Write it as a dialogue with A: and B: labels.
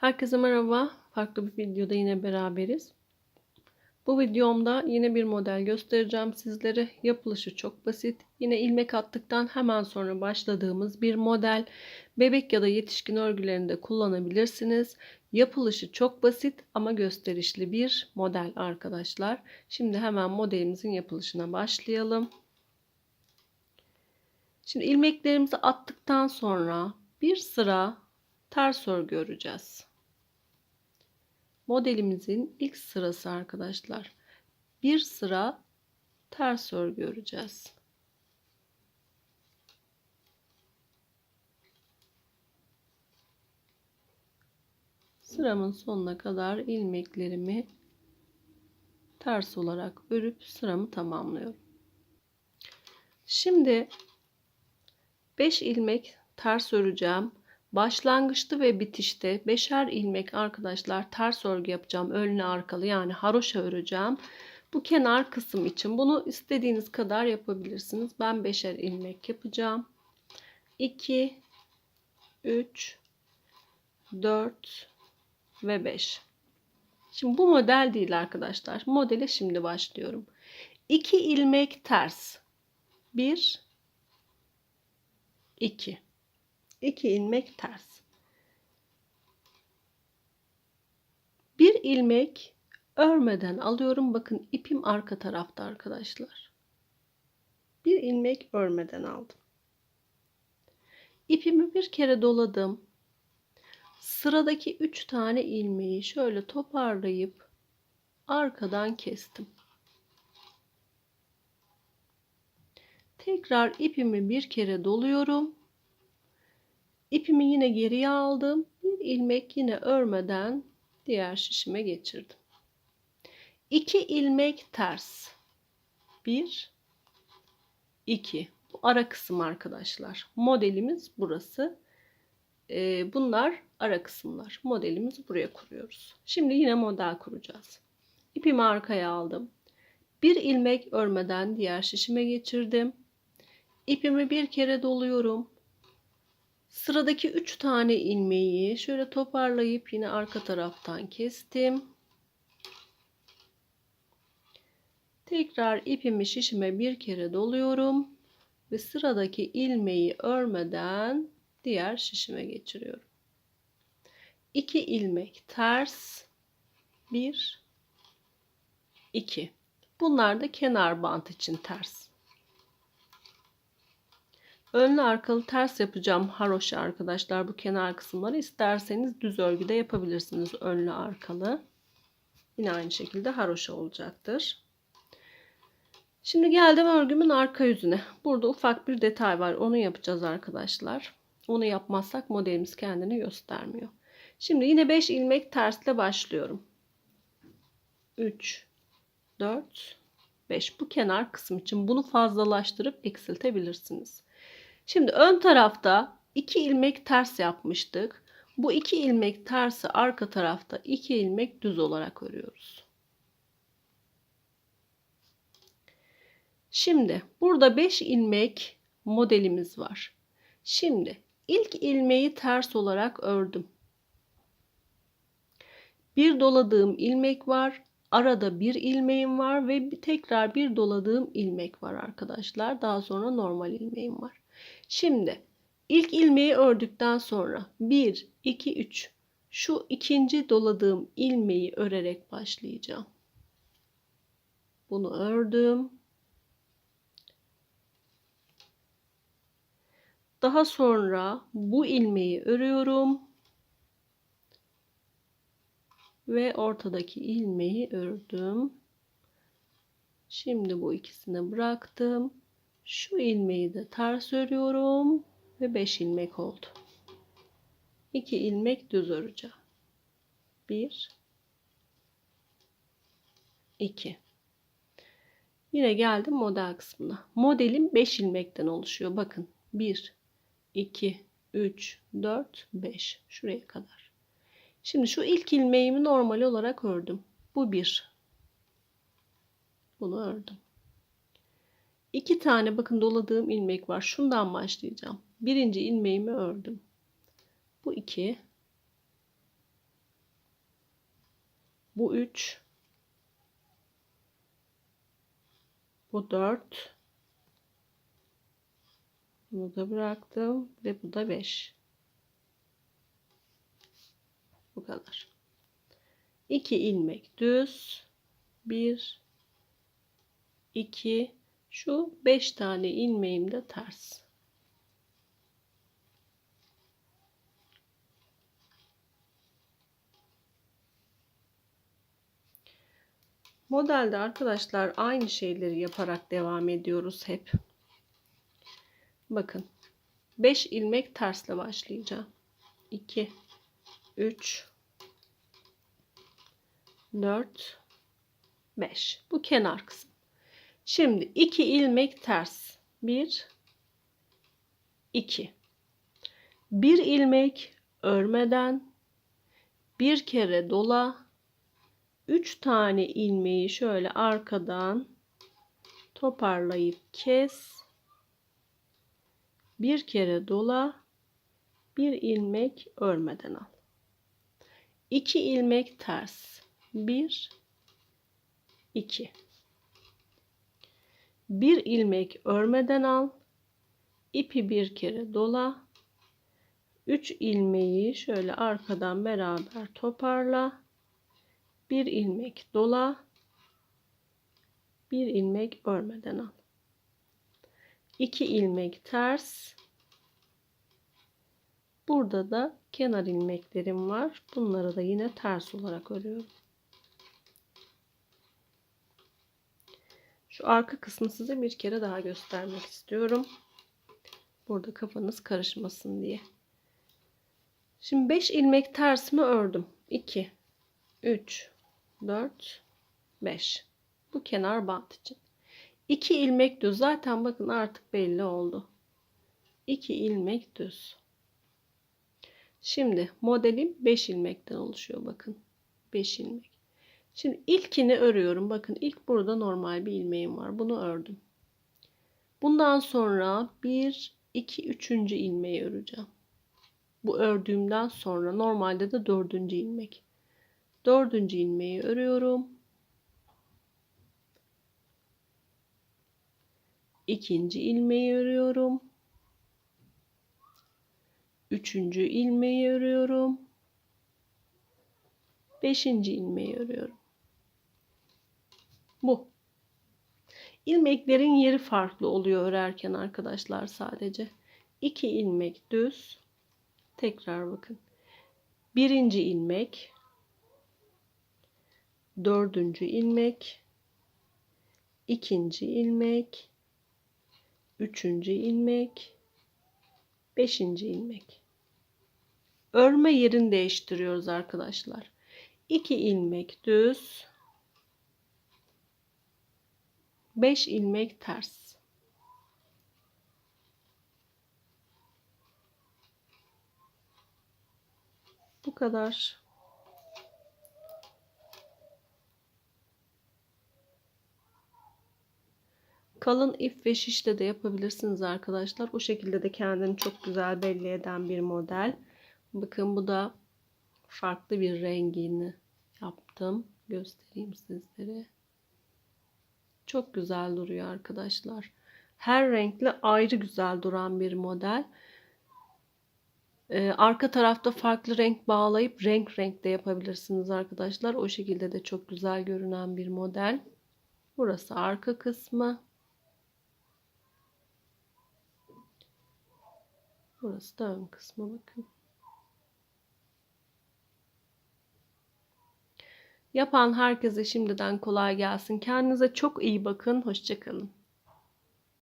A: Herkese merhaba. Farklı bir videoda yine beraberiz. Bu videomda yine bir model göstereceğim sizlere. Yapılışı çok basit. Yine ilmek attıktan hemen sonra başladığımız bir model. Bebek ya da yetişkin örgülerinde kullanabilirsiniz. Yapılışı çok basit ama gösterişli bir model arkadaşlar. Şimdi hemen modelimizin yapılışına başlayalım. Şimdi ilmeklerimizi attıktan sonra bir sıra ters örgü öreceğiz. Modelimizin ilk sırası arkadaşlar. Bir sıra ters örgü öreceğiz. Sıramın sonuna kadar ilmeklerimi ters olarak örüp sıramı tamamlıyorum. Şimdi 5 ilmek ters öreceğim. Başlangıçta ve bitişte beşer ilmek arkadaşlar ters örgü yapacağım. Önlü arkalı yani haroşa öreceğim. Bu kenar kısım için bunu istediğiniz kadar yapabilirsiniz. Ben beşer ilmek yapacağım. 2 3 4 ve 5. Şimdi bu model değil arkadaşlar. Modele şimdi başlıyorum. 2 ilmek ters. 1 2 2 ilmek ters. Bir ilmek örmeden alıyorum. Bakın ipim arka tarafta arkadaşlar. Bir ilmek örmeden aldım. İpimi bir kere doladım. Sıradaki 3 tane ilmeği şöyle toparlayıp arkadan kestim. Tekrar ipimi bir kere doluyorum İpimi yine geriye aldım. Bir ilmek yine örmeden diğer şişime geçirdim. 2 ilmek ters. 1 2 Bu ara kısım arkadaşlar. Modelimiz burası. Ee, bunlar ara kısımlar. Modelimizi buraya kuruyoruz. Şimdi yine model kuracağız. İpimi arkaya aldım. Bir ilmek örmeden diğer şişime geçirdim. İpimi bir kere doluyorum. Sıradaki 3 tane ilmeği şöyle toparlayıp yine arka taraftan kestim. Tekrar ipimi şişime bir kere doluyorum ve sıradaki ilmeği örmeden diğer şişime geçiriyorum. 2 ilmek ters 1 2 Bunlar da kenar bant için ters. Önlü arkalı ters yapacağım haroşa arkadaşlar bu kenar kısımları. isterseniz düz örgüde yapabilirsiniz önlü arkalı. Yine aynı şekilde haroşa olacaktır. Şimdi geldim örgümün arka yüzüne. Burada ufak bir detay var. Onu yapacağız arkadaşlar. Onu yapmazsak modelimiz kendini göstermiyor. Şimdi yine 5 ilmek tersle başlıyorum. 3 4 5 bu kenar kısım için bunu fazlalaştırıp eksiltebilirsiniz. Şimdi ön tarafta 2 ilmek ters yapmıştık. Bu 2 ilmek tersi arka tarafta 2 ilmek düz olarak örüyoruz. Şimdi burada 5 ilmek modelimiz var. Şimdi ilk ilmeği ters olarak ördüm. Bir doladığım ilmek var. Arada bir ilmeğim var ve tekrar bir doladığım ilmek var arkadaşlar. Daha sonra normal ilmeğim var. Şimdi ilk ilmeği ördükten sonra 1, 2, 3 şu ikinci doladığım ilmeği örerek başlayacağım. Bunu ördüm. Daha sonra bu ilmeği örüyorum. Ve ortadaki ilmeği ördüm. Şimdi bu ikisini bıraktım. Şu ilmeği de ters örüyorum ve 5 ilmek oldu. 2 ilmek düz öreceğim. 1 2 Yine geldim model kısmına. Modelim 5 ilmekten oluşuyor. Bakın 1 2 3 4 5 şuraya kadar. Şimdi şu ilk ilmeğimi normal olarak ördüm. Bu bir. Bunu ördüm. İki tane bakın doladığım ilmek var. Şundan başlayacağım. Birinci ilmeğimi ördüm. Bu iki. Bu 3. Bu 4. Bunu da bıraktım ve bu da 5. Bu kadar. 2 ilmek düz. 1 2 şu 5 tane ilmeğim de ters. Modelde arkadaşlar aynı şeyleri yaparak devam ediyoruz hep. Bakın 5 ilmek tersle başlayacağım. 2 3 4 5 bu kenar kısmı. Şimdi 2 ilmek ters. 1 2 1 ilmek örmeden bir kere dola 3 tane ilmeği şöyle arkadan toparlayıp kes. Bir kere dola. Bir ilmek örmeden al. 2 ilmek ters. 1 2 Bir ilmek örmeden al. İpi bir kere dola. 3 ilmeği şöyle arkadan beraber toparla. Bir ilmek dola. Bir ilmek örmeden al. 2 ilmek ters. Burada da kenar ilmeklerim var. Bunları da yine ters olarak örüyorum şu arka kısmı size bir kere daha göstermek istiyorum. Burada kafanız karışmasın diye. Şimdi 5 ilmek tersimi ördüm. 2 3 4 5 bu kenar bant için. 2 ilmek düz. Zaten bakın artık belli oldu. 2 ilmek düz. Şimdi modelim 5 ilmekten oluşuyor bakın. 5 ilmek şimdi ilkini örüyorum bakın ilk burada normal bir ilmeğim var bunu ördüm bundan sonra 1 2 3. ilmeği öreceğim bu ördüğümden sonra normalde de 4. ilmek dördüncü ilmeği örüyorum. ikinci ilmeği örüyorum. Üçüncü ilmeği örüyorum. Beşinci ilmeği örüyorum. Bu. İlmeklerin yeri farklı oluyor örerken arkadaşlar sadece. 2 ilmek düz. Tekrar bakın. Birinci ilmek dördüncü ilmek, ikinci ilmek, üçüncü ilmek, beşinci ilmek. Örme yerini değiştiriyoruz arkadaşlar. 2 ilmek düz, 5 ilmek ters. Bu kadar. Kalın ip ve şişle de yapabilirsiniz arkadaşlar. O şekilde de kendini çok güzel belli eden bir model. Bakın bu da farklı bir rengini yaptım. Göstereyim sizlere. Çok güzel duruyor arkadaşlar. Her renkle ayrı güzel duran bir model. Ee, arka tarafta farklı renk bağlayıp renk renk de yapabilirsiniz arkadaşlar. O şekilde de çok güzel görünen bir model. Burası arka kısmı. Burası da ön kısmı bakın. Yapan herkese şimdiden kolay gelsin. Kendinize çok iyi bakın. Hoşçakalın.